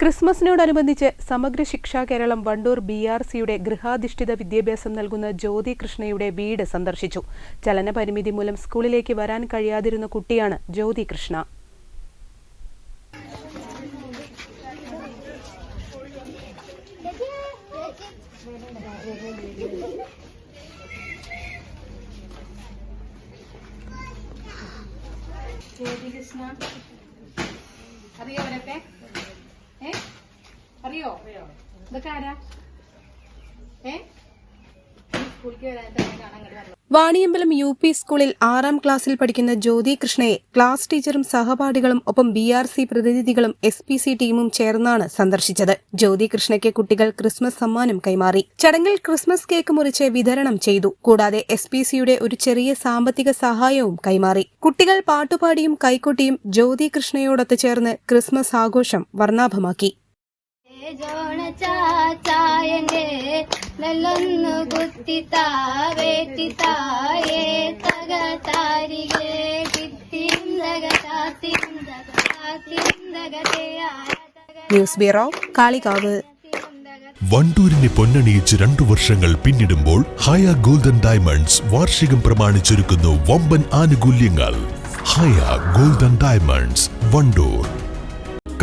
ക്രിസ്മസിനോടനുബന്ധിച്ച് Samagra Shiksha Keralam Wandoor B R സിയുടെ ഗൃഹാധിഷ്ഠിത വിദ്യാഭ്യാസം നൽകുന്ന ജ്യോതി കൃഷ്ണയുടെ വീട് സന്ദർശിച്ചു. ചലനപരിമിതി മൂലം സ്കൂളിലേക്ക് വരാൻ കഴിയാതിരുന്ന കുട്ടിയാണ് ജ്യോതി കൃഷ്ണ. ജ്യോതികൃഷ്ണ കൃഷ്ണ. അവരൊക്കെ? ഏ അറിയോ ഇതൊക്കെ ആരാ ഏ സ്കൂളിലേക്ക് വരാൻ കാണാൻ ഇങ്ങോട്ട് വാണിയമ്പലം യു പി സ്കൂളിൽ ആറാം ക്ലാസ്സിൽ പഠിക്കുന്ന ജ്യോതി കൃഷ്ണയെ ക്ലാസ് ടീച്ചറും സഹപാഠികളും ഒപ്പം ബി ആർ സി പ്രതിനിധികളും എസ് പി സി ടീമും ചേർന്നാണ് സന്ദർശിച്ചത്. ജ്യോതി കൃഷ്ണയ്ക്ക് കുട്ടികൾ ക്രിസ്മസ് സമ്മാനം കൈമാറി. ചടങ്ങിൽ ക്രിസ്മസ് കേക്ക് മുറിച്ച് വിതരണം ചെയ്തു. കൂടാതെ എസ് പി സിയുടെ ഒരു ചെറിയ സാമ്പത്തിക സഹായവും കൈമാറി. കുട്ടികൾ പാട്ടുപാടിയും കൈക്കൊട്ടിയും ജ്യോതി കൃഷ്ണയോടൊത്ത് ചേർന്ന് ക്രിസ്മസ് ആഘോഷം വർണാഭമാക്കി. ജോണ ചാച്ചായന്റെ നെല്ലൊന്നു കുത്തിത്താവേറ്റിത്തായേ തക താരികേ തിത്തിന്തക താത്തിന്തക ന്യൂസ് ബ്യൂറോ കാളികാവ്. വണ്ടൂരിനെ പൊന്നണിയിച്ച് രണ്ടു വർഷങ്ങൾ പിന്നിടുമ്പോൾ ഹയ ഗോൾഡൻ ഡയമണ്ട്സ് വാർഷികം പ്രമാണിച്ചൊരുക്കുന്നു വമ്പൻ ആനുകൂല്യങ്ങൾ. Haya golden diamonds Wandoor.